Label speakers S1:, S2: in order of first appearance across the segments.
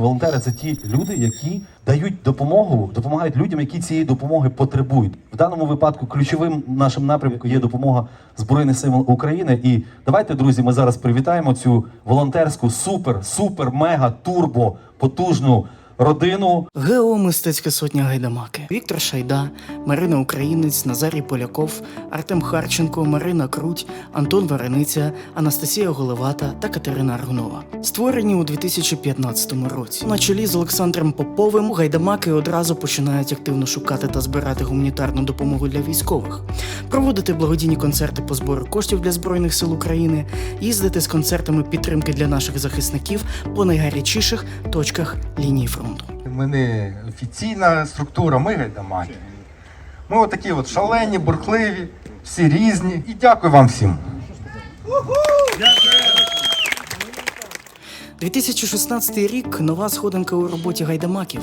S1: Волонтери це ті люди, які дають допомогу, допомагають людям, які цієї допомоги потребують. В даному випадку ключовим нашим напрямком є допомога Збройних сил України. І давайте, друзі, ми зараз привітаємо цю волонтерську супер, супер, мега, турбо, потужну родину.
S2: ГО Мистецька сотня Гайдамаки, Віктор Шайда, Марина Українець, Назарій Поляков, Артем Харченко, Марина Круть, Антон Варениця, Анастасія Головата та Катерина Аргунова. Створені у 2015 році. На чолі з Олександром Поповим гайдамаки одразу починають активно шукати та збирати гуманітарну допомогу для військових, проводити благодійні концерти по збору коштів для збройних сил України, їздити з концертами підтримки для наших захисників по найгарячіших точках лінії фронту.
S3: Ми не офіційна структура, ми гайдамаки. Ми отакі от шалені, бурхливі, всі різні. І дякую вам всім.
S2: 2016 рік нова сходинка у роботі гайдамаків.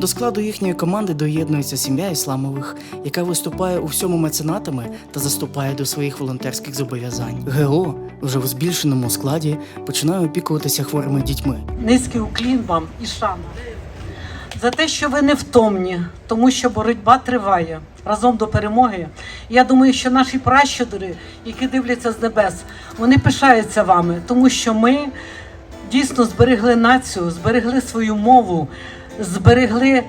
S2: До складу їхньої команди доєднується сім'я Ісламових, яка виступає у всьому меценатами та заступає до своїх волонтерських зобов'язань. ГО вже в збільшеному складі починає опікуватися хворими дітьми.
S4: Низький уклін вам і шана за те, що ви невтомні, тому що боротьба триває разом до перемоги. Я думаю, що наші пращури, які дивляться з небес, вони пишаються вами, тому що ми дійсно зберегли націю, зберегли свою мову, зберегли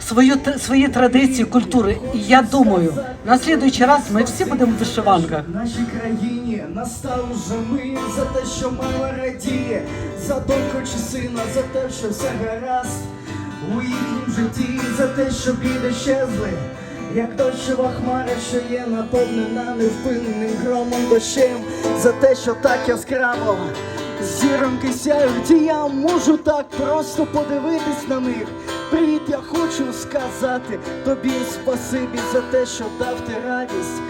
S4: свою свої традиції, культури. І я думаю, на слідуючий раз ми всі будемо в вишиванках.
S5: Нашій країні настав уже мир за те, що мама радіє, за доньку чи сина, за те, що все гаразд житті, за те, що біди щезли, як дощова хмара, що є наповнена невпинним громом дощем, за те, що так яскраво. Зіронки сяють, і я можу так просто подивитись на них. Привіт, я хочу сказати тобі спасибі за те, що дав ти радість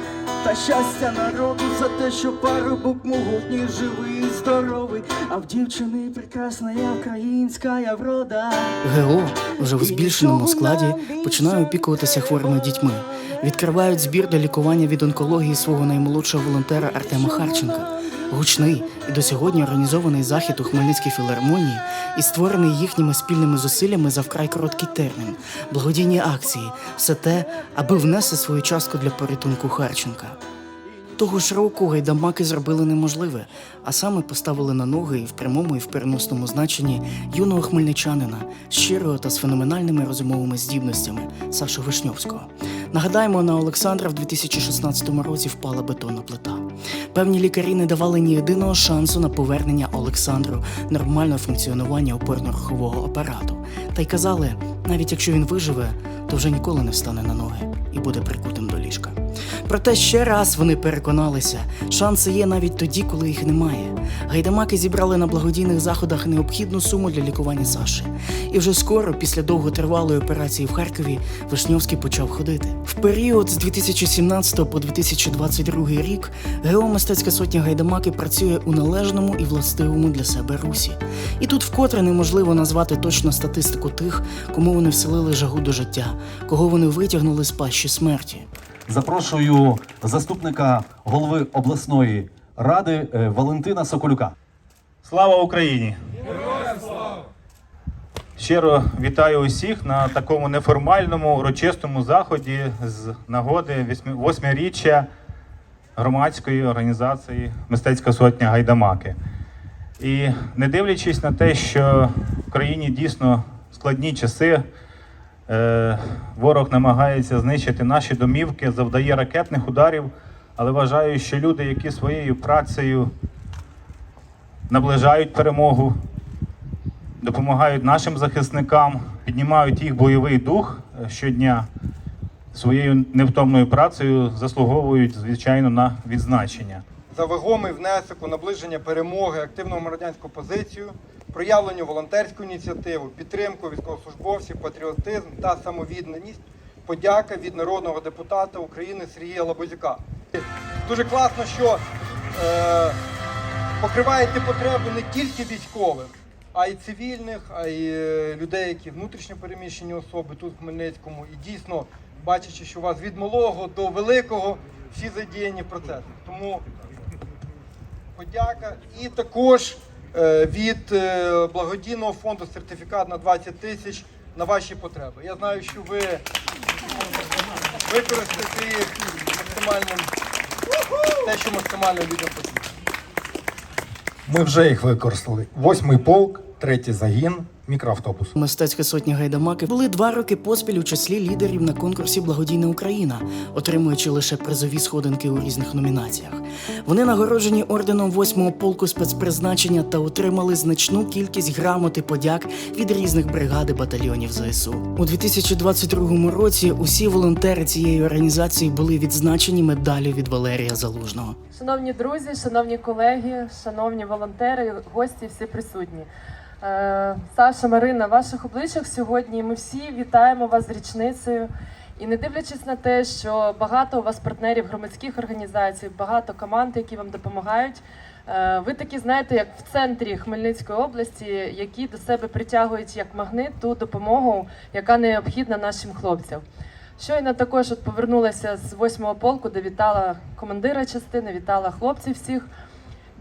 S5: та щастя народу за те, що парубок могутній, живий, здоровий, а в дівчини прекрасна я українська я врода.
S2: ГО вже в збільшеному складі починає опікуватися хворими дітьми. Відкривають збір для лікування від онкології свого наймолодшого волонтера Артема Харченка. Гучний і до сьогодні організований захід у Хмельницькій філармонії і створений їхніми спільними зусиллями за вкрай короткий термін, благодійні акції, все те, аби внести свою частку для порятунку Харченка. Того ж року гайдамаки зробили неможливе, а саме поставили на ноги в прямому і в переносному значенні юного хмельничанина щирого та з феноменальними розумовими здібностями Сашу Вишньовського. Нагадаємо, на Олександра в 2016 році впала бетонна плита. Певні лікарі не давали ні єдиного шансу на повернення Олександру нормального функціонування опорно-рухового апарату. Та й казали, навіть якщо він виживе, то вже ніколи не встане на ноги і буде прикутим до ліжка. Проте ще раз вони переконалися, шанси є навіть тоді, коли їх немає. Гайдамаки зібрали на благодійних заходах необхідну суму для лікування Саші. І вже скоро, після довготривалої операції в Харкові, Вишньовський почав ходити. В період з 2017 по 2022 рік ГО Мистецька сотня Гайдамаки працює у належному і властивому для себе русі. І тут вкотре неможливо назвати точно статистику тих, кому вони вселили жагу до життя, кого вони витягнули з пащі смерті.
S1: Запрошую заступника голови обласної ради е, Валентина Соколюка.
S6: Слава Україні! Щиро вітаю усіх на такому неформальному урочистому заході з нагоди восьми- восьмиріччя громадської організації Мистецька сотня Гайдамаки. І не дивлячись на те, що в країні дійсно складні часи, ворог намагається знищити наші домівки, завдає ракетних ударів, але вважаю, що люди, які своєю працею наближають перемогу, допомагають нашим захисникам, піднімають їх бойовий дух е, щодня. Своєю невтомною працею заслуговують, звичайно, на відзначення.
S3: За вагомий внесок у наближення перемоги, активну громадянську позицію, проявленню волонтерську ініціативу, підтримку військовослужбовців, патріотизм та самовідданість. Подяка від народного депутата України Сергія Лабузюка. Дуже класно, що е, покриваєте потреби не тільки військових, а й цивільних, а й е, людей, які внутрішньо переміщені особи тут в Хмельницькому. І дійсно, бачачи, що у вас від малого до великого всі задіяні в процесі. Тому подяка. І також від е, благодійного фонду сертифікат на 20 тисяч на ваші потреби. Я знаю, що ви використаєте їх максимальним те, що максимально людям потрібно.
S7: Ми вже їх використали. Восьмий полк, третій загін, мікроавтобус.
S2: Мистецька сотня гайдамаки були два роки поспіль у числі лідерів на конкурсі Благодійна Україна, отримуючи лише призові сходинки у різних номінаціях. Вони нагороджені орденом 8-го полку спецпризначення та отримали значну кількість грамот і подяк від різних бригад і батальйонів ЗСУ. У 2022 році усі волонтери цієї організації були відзначені медаллю від Валерія Залужного.
S8: Шановні друзі, шановні колеги, шановні волонтери, гості, всі присутні. Е, Саша, Марина, на ваших обличчях сьогодні ми всі вітаємо вас з річницею. І не дивлячись на те, що багато у вас партнерів громадських організацій, багато команд, які вам допомагають. е, Ви такі знаєте, як в центрі Хмельницької області, які до себе притягують як магнит ту допомогу, яка необхідна нашим хлопцям. Щойно також от повернулася з 8-го полку, де вітала командира частини, вітала хлопців всіх.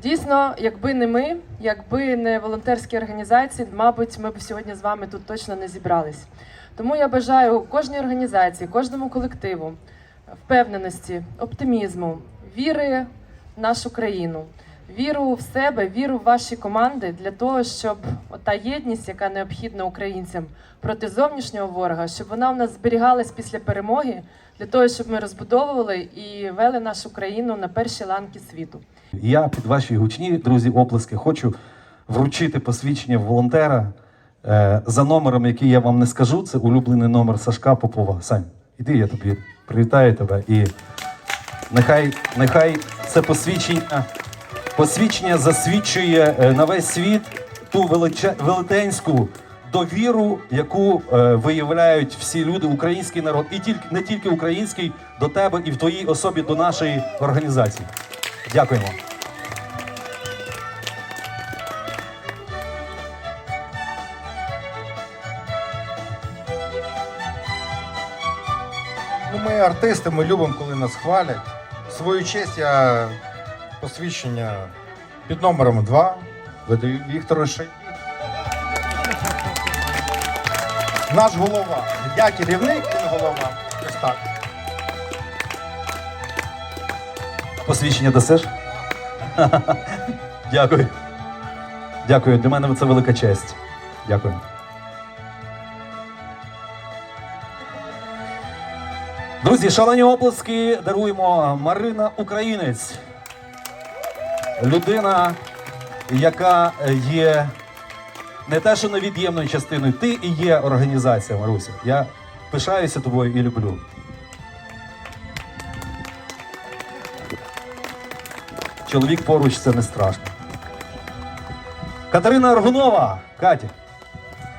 S8: Дійсно, якби не ми, якби не волонтерські організації, мабуть, ми б сьогодні з вами тут точно не зібрались. Тому я бажаю кожній організації, кожному колективу впевненості, оптимізму, віри в нашу країну, віру в себе, віру в ваші команди для того, щоб та єдність, яка необхідна українцям проти зовнішнього ворога, щоб вона в нас зберігалась після перемоги, для того, щоб ми розбудовували і вели нашу країну на перші ланки світу.
S1: Я під ваші гучні, друзі, оплески хочу вручити посвідчення волонтера е, за номером, який я вам не скажу. Це улюблений номер Сашка Попова. Сань, іди, я тобі привітаю тебе. І нехай, нехай це посвідчення, посвідчення засвідчує е, на весь світ ту величе, велетенську довіру, яку е, виявляють всі люди, український народ, і тільки не тільки український, до тебе і в твоїй особі до нашої організації. Дякуємо.
S7: Ну, ми артисти, ми любимо, коли нас хвалять. В свою честь я посвідчення під номером 2 видаю Віктору Шайбі. Наш голова. Я керівник, він голова.
S1: Посвідчення дасиш? Дякую. Дякую. Для мене це велика честь. Дякую. Друзі, шалені оплески даруємо Марина Українець. Людина, яка є не те, що невід'ємною частиною, ти і є організація, Маруся. Я пишаюся тобою і люблю. Чоловік поруч це не страшно. Катерина Аргунова, Катя.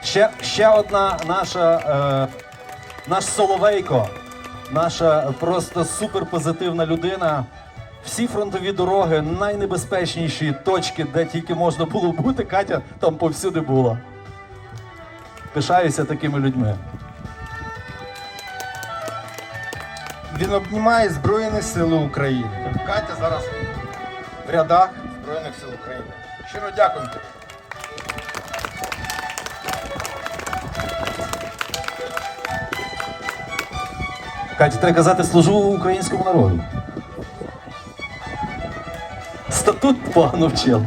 S1: Ще, ще одна наша, е, наш Соловейко, наша просто суперпозитивна людина. Всі фронтові дороги, найнебезпечніші точки, де тільки можна було бути, Катя там повсюди була. Пишаюся такими людьми.
S7: Він обнімає Збройні Сили України. Катя зараз рядах Збройних сил України. Щиро дякую.
S1: Катя, треба казати, служу українському народу. Статут погано вчив.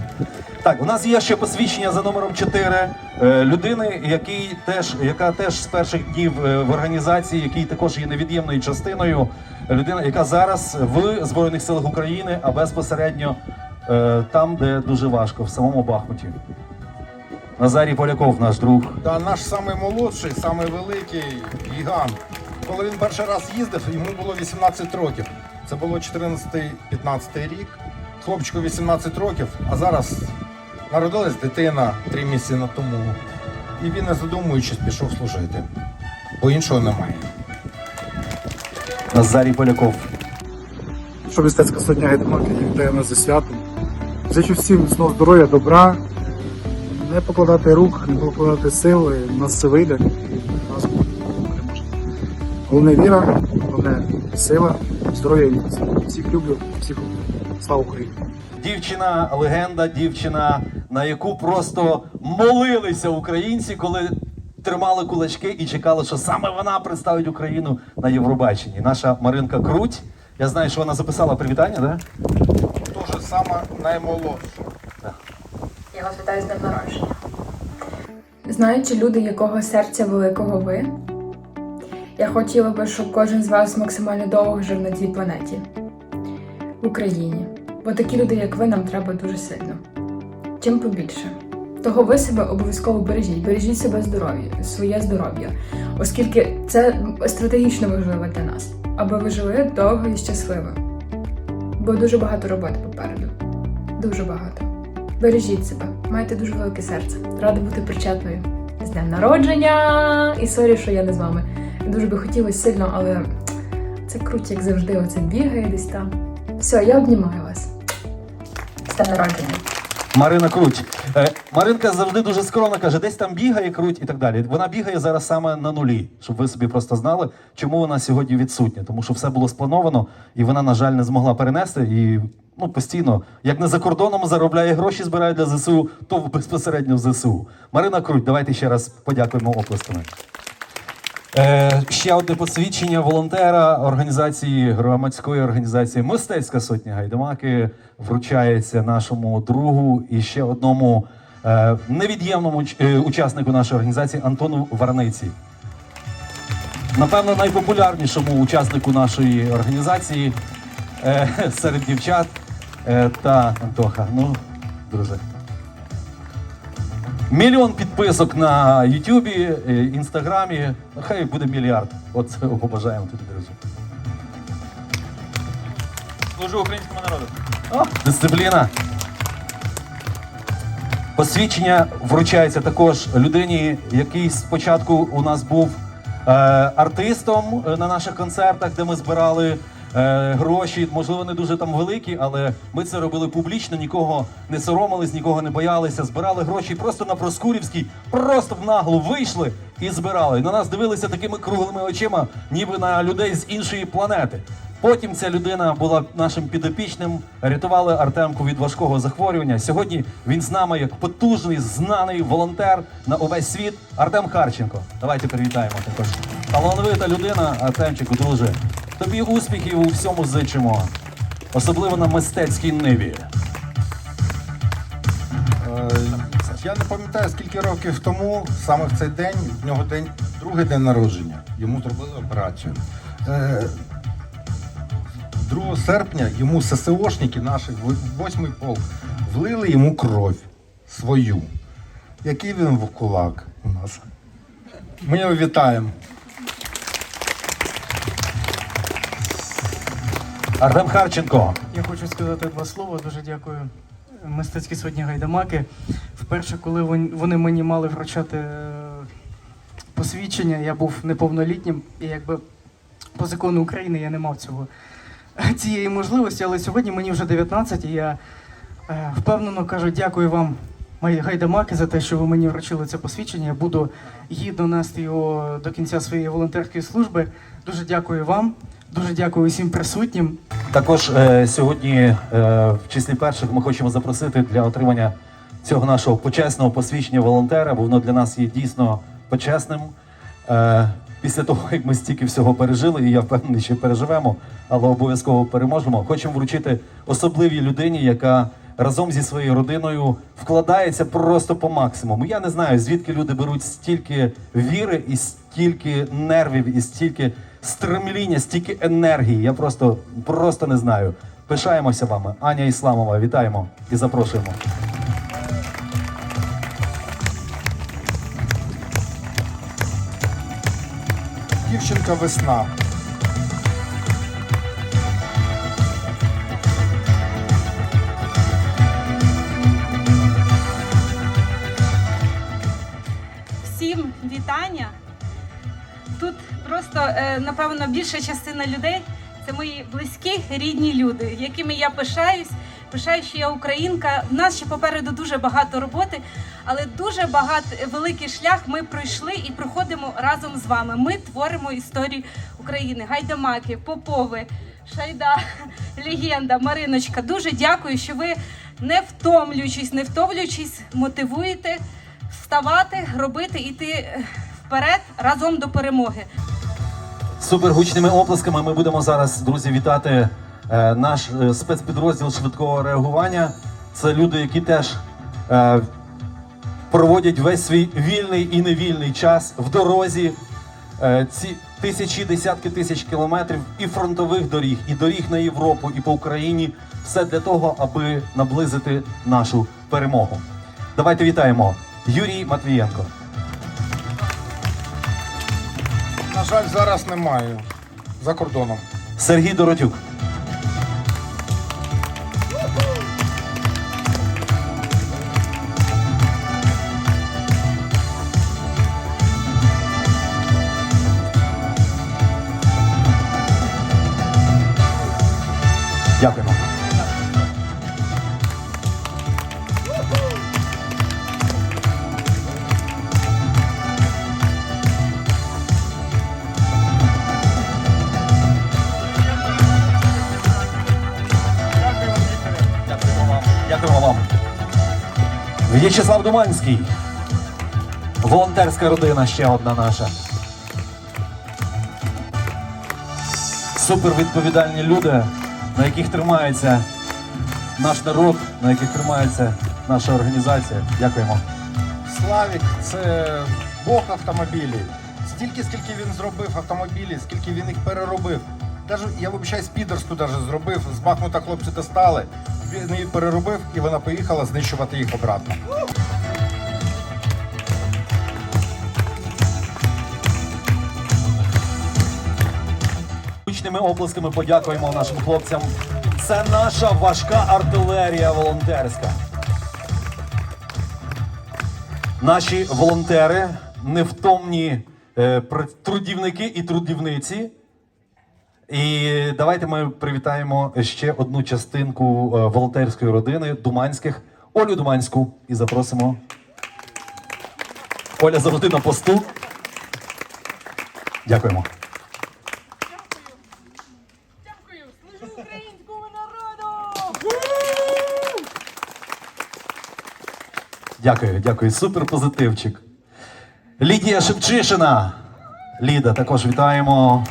S1: Так, у нас є ще посвідчення за номером 4 е, людини, який теж, яка теж з перших днів е, в організації, який також є невід'ємною частиною. Людина, яка зараз в Збройних силах України, а безпосередньо е, там, де дуже важко, в самому Бахмуті. Назарій Поляков, наш друг.
S7: Та наш самий молодший, самий гігант. Коли він перший раз їздив, йому було 18 років. Це було 14-15 рік. Хлопчику 18 років, а зараз народилась дитина 3 місяці на тому. І він, не задумуючись, пішов служити. Бо іншого немає.
S1: Назарій Поляков.
S9: що мистецька сотня гайдамаки вітає нас зі святом. Зичу всім міцного здоров'я, добра, не покладати рук, не покладати сил, і у нас це вийде. і Нас переможе. Головне віра, головне сила, здоров'я і міць. Всіх люблю, всіх люблю. Слава Україні!
S1: Дівчина легенда, дівчина на яку просто молилися українці, коли тримали кулачки і чекали, що саме вона представить Україну на Євробаченні. Наша Маринка Круть. Я знаю, що вона записала привітання, да?
S7: Теж саме наймолодша.
S10: Я вас вітаю з днем народження. Знаючи люди, якого серця великого ви, я хотіла би, щоб кожен з вас максимально довго жив на цій планеті в Україні. Бо такі люди, як ви, нам треба дуже сильно. Чим побільше. Того ви себе обов'язково бережіть, бережіть себе здоров'я, своє здоров'я, оскільки це стратегічно важливо для нас, аби ви жили довго і щасливо. Бо дуже багато роботи попереду. Дуже багато. Бережіть себе, маєте дуже велике серце. Рада бути причетною. З днем народження! І сорі, що я не з вами. Дуже би хотілося сильно, але це круто, як завжди, оце бігає десь там. Все, я обнімаю вас. З днем народження.
S1: Марина Круть. Е, Маринка завжди дуже скромно каже, десь там бігає круть і так далі. Вона бігає зараз саме на нулі, щоб ви собі просто знали, чому вона сьогодні відсутня. Тому що все було сплановано, і вона, на жаль, не змогла перенести. І ну, постійно, як не за кордоном заробляє гроші, збирає для ЗСУ, то безпосередньо в ЗСУ. Марина Круть, давайте ще раз подякуємо оплесками. Е, ще одне посвідчення волонтера організації громадської організації Мистецька сотня Гайдамаки вручається нашому другу і ще одному е, невід'ємному е, учаснику нашої організації Антону Варниці. Напевно, найпопулярнішому учаснику нашої організації е, серед дівчат е, та Антоха. Ну, друже. Мільйон підписок на Ютубі, е, Інстаграмі. Хай буде мільярд. От побажаємо тобі, друзі.
S6: Служу українському народу.
S1: О, дисципліна. Посвідчення вручається також людині, який спочатку у нас був е, артистом е, на наших концертах, де ми збирали е, гроші. Можливо, не дуже там великі, але ми це робили публічно, нікого не соромились, нікого не боялися. Збирали гроші просто на Проскурівській, просто в наглу вийшли і збирали. На нас дивилися такими круглими очима, ніби на людей з іншої планети. Потім ця людина була нашим підопічним, рятували Артемку від важкого захворювання. Сьогодні він з нами як потужний, знаний волонтер на увесь світ Артем Харченко. Давайте привітаємо також. Талановита людина, Артемчику, друже. Тобі успіхів у всьому зичимо, особливо на мистецькій ниві.
S7: Е, Я не пам'ятаю, скільки років тому, саме в цей день, в нього день, другий день народження. Йому зробили операцію. Е, 2 серпня йому ССОшники, наші, 8-й полк, влили йому кров свою. Який він в кулак у нас. Ми його вітаємо.
S1: Артем Харченко.
S2: Я хочу сказати два слова. Дуже дякую мистецькій сотні Гайдамаки. Вперше, коли вони мені мали вручати е, посвідчення, я був неповнолітнім, і якби по закону України я не мав цього цієї можливості, але сьогодні мені вже 19, і я е, впевнено кажу дякую вам, мої гайдамаки, за те, що ви мені вручили це посвідчення. Я буду гідно нести його до кінця своєї волонтерської служби. Дуже дякую вам, дуже дякую усім присутнім.
S1: Також е, сьогодні е, в числі перших ми хочемо запросити для отримання цього нашого почесного посвідчення волонтера, бо воно для нас є дійсно почесним. Е, після того, як ми стільки всього пережили, і я впевнений, що переживемо, але обов'язково переможемо. Хочемо вручити особливій людині, яка разом зі своєю родиною вкладається просто по максимуму. Я не знаю, звідки люди беруть стільки віри і стільки нервів, і стільки стремління, стільки енергії. Я просто, просто не знаю. Пишаємося вами. Аня Ісламова, вітаємо і запрошуємо.
S7: Дівчинка весна.
S11: всім вітання. Тут просто, е, напевно, більша частина людей це мої близькі, рідні люди, якими я пишаюсь. Пишаюсь, що я українка. У нас ще попереду дуже багато роботи, але дуже багато великий шлях ми пройшли і проходимо разом з вами. Ми творимо історію України. Гайдамаки, Попови, Шайда, легенда, Мариночка. Дуже дякую, що ви не втомлюючись, не втомлюючись, мотивуєте вставати, робити, іти вперед разом до перемоги.
S1: Супер гучними оплесками ми будемо зараз, друзі, вітати наш е, спецпідрозділ швидкого реагування. Це люди, які теж е, проводять весь свій вільний і невільний час в дорозі. Е, ці тисячі, десятки тисяч кілометрів і фронтових доріг, і доріг на Європу, і по Україні. Все для того, аби наблизити нашу перемогу. Давайте вітаємо Юрій Матвієнко.
S7: На жаль, зараз немає за кордоном.
S1: Сергій Доротюк. В'ячеслав Думанський. Волонтерська родина ще одна наша. Супер відповідальні люди, на яких тримається наш народ, на яких тримається наша організація. Дякуємо.
S7: Славік це Бог автомобілів. Стільки, скільки він зробив автомобілів, скільки він їх переробив. Даже, я вибачаю, спідерську даже зробив, з Бахмута хлопці достали, він її переробив і вона поїхала знищувати їх обратно.
S1: Гучними оплесками подякуємо нашим хлопцям. Це наша важка артилерія волонтерська. Наші волонтери невтомні е, трудівники і трудівниці. І давайте ми привітаємо ще одну частинку е, волонтерської родини Думанських, Олю Думанську, і запросимо. Оля завжди на посту. Дякуємо. Дякую, дякую. Супер позитивчик. Лідія Шевчишина. Ліда, також вітаємо.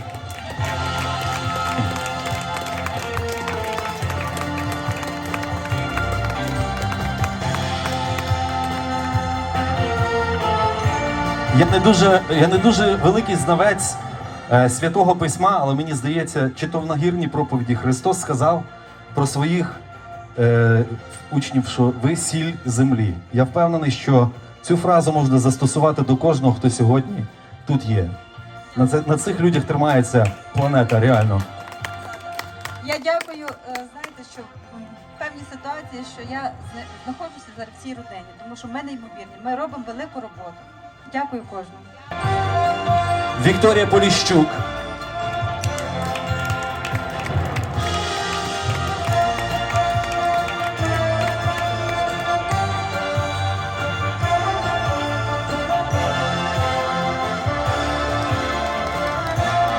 S1: Я не дуже, я не дуже великий знавець е, святого письма, але мені здається, чи то в нагірній проповіді Христос сказав про своїх е, учнів, що ви сіль землі. Я впевнений, що цю фразу можна застосувати до кожного, хто сьогодні тут є. На, це, на цих людях тримається планета, реально.
S12: Я дякую. Е, Знаєте, що в певній ситуації, що я знаходжуся зараз в цій родині, тому що в мене ймовірні. Ми робимо велику роботу. Дякую кожному.
S1: Вікторія Поліщук.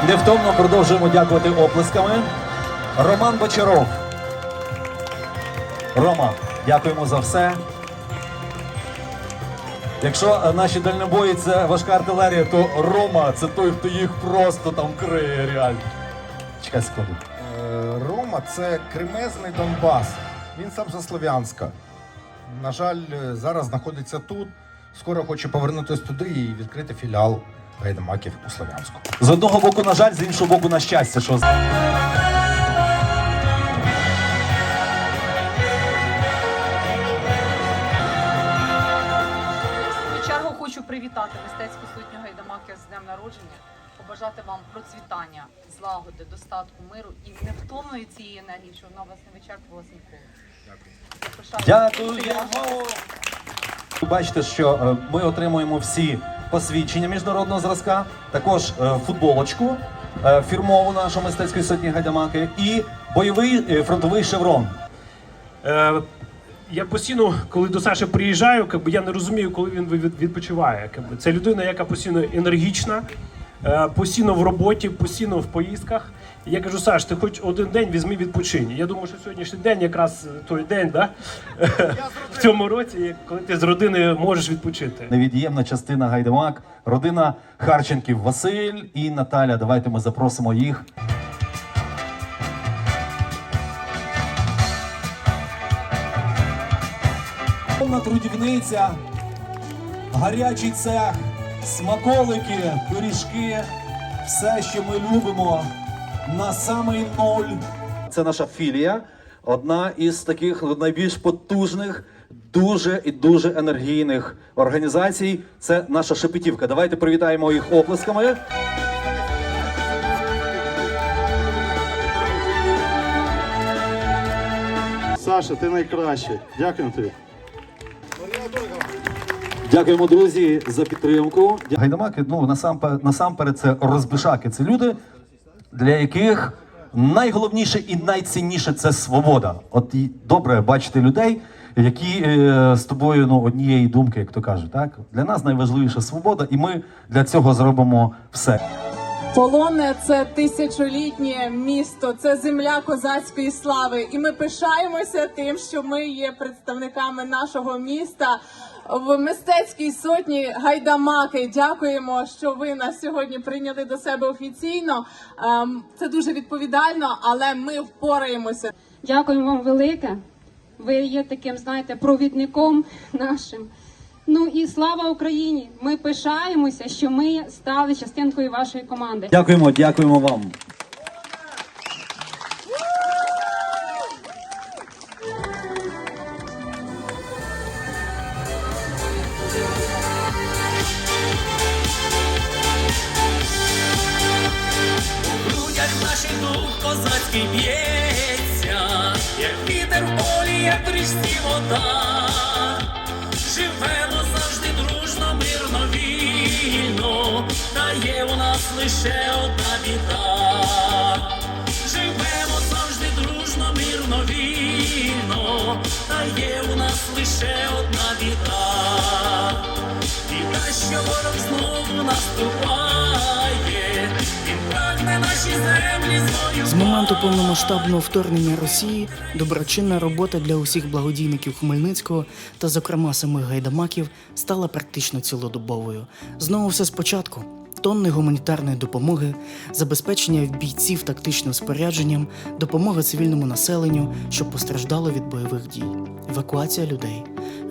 S1: Невтомно продовжуємо дякувати оплесками. Роман Бочаров. Рома, дякуємо за все. Якщо е, наші дальнобої це важка артилерія, то Рома це той, хто їх просто там криє реально. Чекай секунду.
S7: Е, Рома це кремезний Донбас. Він сам за Слов'янська. На жаль, е, зараз знаходиться тут. Скоро хоче повернутися туди і відкрити філіал гайдамаків у Слов'янську.
S1: З одного боку, на жаль, з іншого боку, на щастя, що
S13: привітати мистецьку сотню гайдамаків з днем народження, побажати вам процвітання, злагоди, достатку, миру і невтомної цієї енергії, що вона вас не вичерпувалася ніколи. Дякую.
S1: Дякуємо! Ви бачите, що е, ми отримуємо всі посвідчення міжнародного зразка, також е, футболочку е, фірмову нашої мистецької сотні гайдамаки і бойовий фронтовий шеврон.
S14: Е, я постійно, коли до Саші приїжджаю, якби, я не розумію, коли він від- відпочиває. Якби. Це людина, яка постійно енергічна, е, постійно в роботі, постійно в поїздках. І Я кажу, Саш, ти хоч один день візьми відпочинь. Я думаю, що сьогоднішній день якраз той день, да? в цьому році, коли ти з родиною можеш відпочити.
S1: Невід'ємна частина Гайдамак, родина Харченків Василь і Наталя. Давайте ми запросимо їх. Повна трудівниця, гарячий цех, смаколики, пиріжки, все, що ми любимо на самий ноль. Це наша філія, одна із таких найбільш потужних, дуже і дуже енергійних організацій. Це наша шепетівка. Давайте привітаємо їх оплесками.
S7: Саша, ти найкращий. Дякую тобі.
S1: Дякуємо, друзі, за підтримку. Гайдамаки, ну насамперед, насамперед, це розбишаки. Це люди, для яких найголовніше і найцінніше це свобода. От і добре бачити людей, які е, з тобою ну, однієї думки, як то кажуть. Так для нас найважливіша свобода, і ми для цього зробимо все.
S8: Полонне це тисячолітнє місто, це земля козацької слави. І ми пишаємося тим, що ми є представниками нашого міста в мистецькій сотні гайдамаки. Дякуємо, що ви нас сьогодні прийняли до себе офіційно. Ем, Це дуже відповідально, але ми впораємося.
S11: Дякую вам велике. Ви є таким, знаєте, провідником нашим. Ну і слава Україні! Ми пишаємося, що ми стали частинкою вашої команди.
S1: Дякуємо, дякуємо вам.
S5: Козацький б'ється, як вітер в полі, як в річці вода. Живемо завжди дружно, мирно, вільно, та є у нас лише одна
S2: моменту повномасштабного вторгнення Росії доброчинна робота для усіх благодійників Хмельницького та, зокрема, самих гайдамаків стала практично цілодобовою. Знову все спочатку. Тонни гуманітарної допомоги, забезпечення бійців тактичним спорядженням, допомога цивільному населенню, що постраждало від бойових дій, евакуація людей,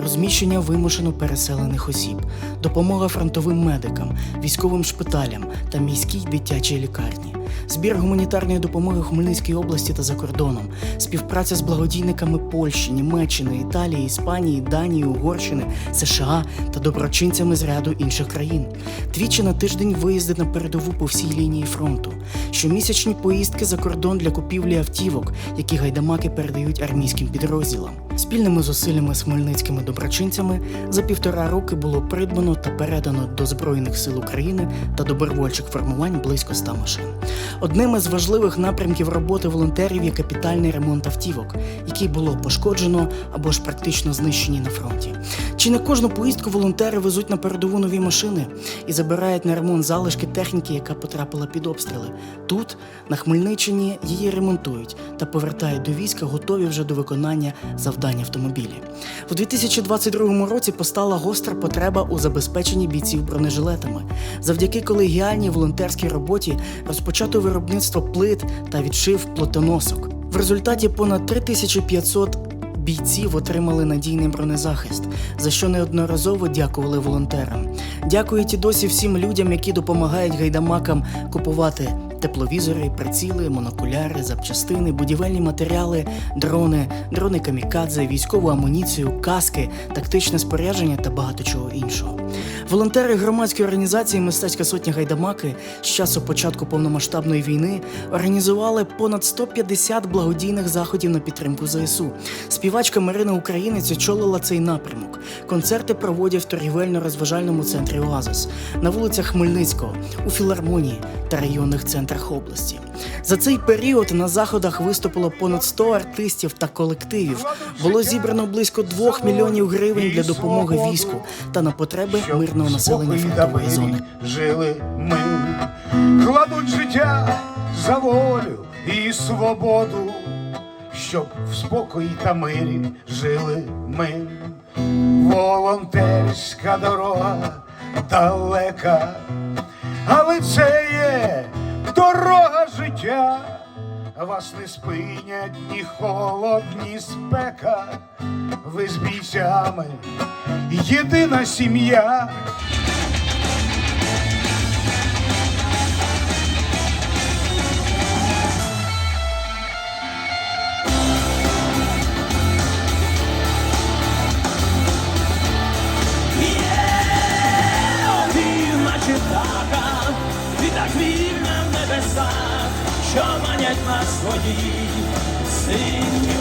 S2: розміщення вимушено переселених осіб, допомога фронтовим медикам, військовим шпиталям та міській дитячій лікарні, збір гуманітарної допомоги Хмельницькій області та за кордоном, співпраця з благодійниками Польщі, Німеччини, Італії, Іспанії, Данії, Угорщини, США та доброчинцями з ряду інших країн. Двічі на тиждень виїзди на передову по всій лінії фронту, щомісячні поїздки за кордон для купівлі автівок, які гайдамаки передають армійським підрозділам. Спільними зусиллями з хмельницькими доброчинцями за півтора роки було придбано та передано до Збройних сил України та добровольчих формувань близько 100 машин. Одним із важливих напрямків роботи волонтерів є капітальний ремонт автівок, який було пошкоджено або ж практично знищені на фронті. Чи не кожну поїздку волонтери везуть на передову нові машини і забирають на ремонт залишки техніки, яка потрапила під обстріли. Тут, на Хмельниччині, її ремонтують та повертають до війська, готові вже до виконання завдань автомобілі. У 2022 році постала гостра потреба у забезпеченні бійців бронежилетами. Завдяки колегіальній волонтерській роботі розпочато виробництво плит та відшив плотоносок. В результаті понад 3500 бійців отримали надійний бронезахист, за що неодноразово дякували волонтерам. Дякують і досі всім людям, які допомагають гайдамакам купувати тепловізори, приціли, монокуляри, запчастини, будівельні матеріали, дрони, дрони камікадзе, військову амуніцію, каски, тактичне спорядження та багато чого іншого. Волонтери громадської організації Мистецька сотня гайдамаки з часу початку повномасштабної війни організували понад 150 благодійних заходів на підтримку ЗСУ. Співачка Марина Українець очолила цей напрямок. Концерти проводять в торгівельно-розважальному центрі Оазис на вулицях Хмельницького, у філармонії та районних центрах області. За цей період на заходах виступило понад 100 артистів та колективів. Було зібрано близько 2 мільйонів гривень для допомоги війську та на потреби мирного населення фронтової зони.
S7: Жили ми
S15: кладуть життя за волю і свободу, щоб в спокої та мирі жили ми. Волонтерська дорога далека, але це є дорога життя. Вас не спинять ні холод, ні спека. Ви з бійцями єдина сім'я.
S5: Ти, наче небесах, що манять нас свої синю.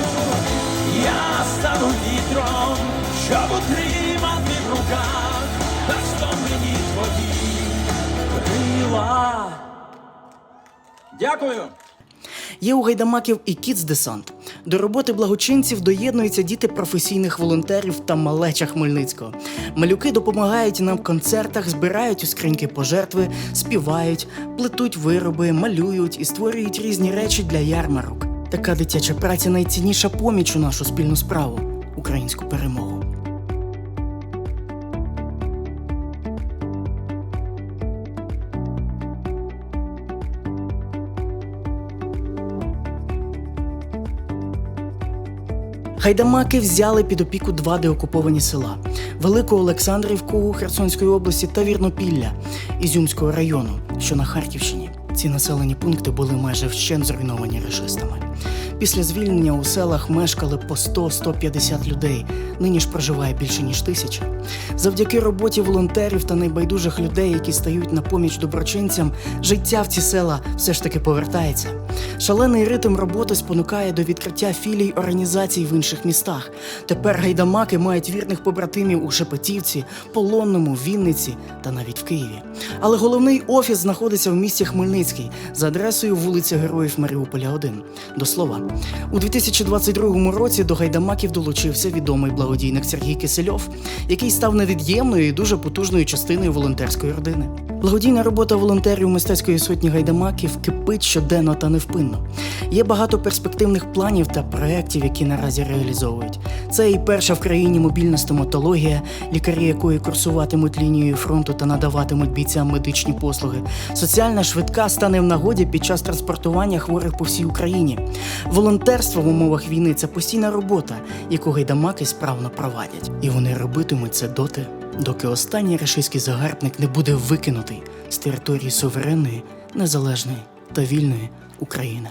S5: Я стану вітром, щоб утримати в руках, та мені твої крила. Дякую.
S2: Є у гайдамаків і кіц-десант. До роботи благочинців доєднуються діти професійних волонтерів та малеча Хмельницького. Малюки допомагають нам в концертах, збирають у скриньки пожертви, співають, плетуть вироби, малюють і створюють різні речі для ярмарок. Така дитяча праця найцінніша поміч у нашу спільну справу українську перемогу. Гайдамаки взяли під опіку два деокуповані села: Велику Олександрівку Херсонської області та Вірнопілля Ізюмського району, що на Харківщині. Ці населені пункти були майже вщен зруйновані рашистами. Після звільнення у селах мешкали по 100-150 людей. Нині ж проживає більше ніж тисяча. Завдяки роботі волонтерів та найбайдужих людей, які стають на поміч доброчинцям, життя в ці села все ж таки повертається. Шалений ритм роботи спонукає до відкриття філій організацій в інших містах. Тепер гайдамаки мають вірних побратимів у Шепетівці, Полонному, Вінниці та навіть в Києві. Але головний офіс знаходиться в місті Хмельницький за адресою вулиця Героїв Маріуполя 1. До слова, у 2022 році до гайдамаків долучився відомий благодійник Сергій Кисельов, який став невід'ємною і дуже потужною частиною волонтерської родини. Благодійна робота волонтерів мистецької сотні гайдамаків кипить щоденно та невпинно. Є багато перспективних планів та проєктів, які наразі реалізовують. Це і перша в країні мобільна стоматологія, лікарі якої курсуватимуть лінією фронту та надаватимуть бійцям медичні послуги. Соціальна швидка стане в нагоді під час транспортування хворих по всій Україні. Волонтерство в умовах війни це постійна робота, яку гайдамаки справно провадять. І вони робитимуть це доти, доки останній рашистський загарбник не буде викинутий з території суверенної, незалежної та вільної України.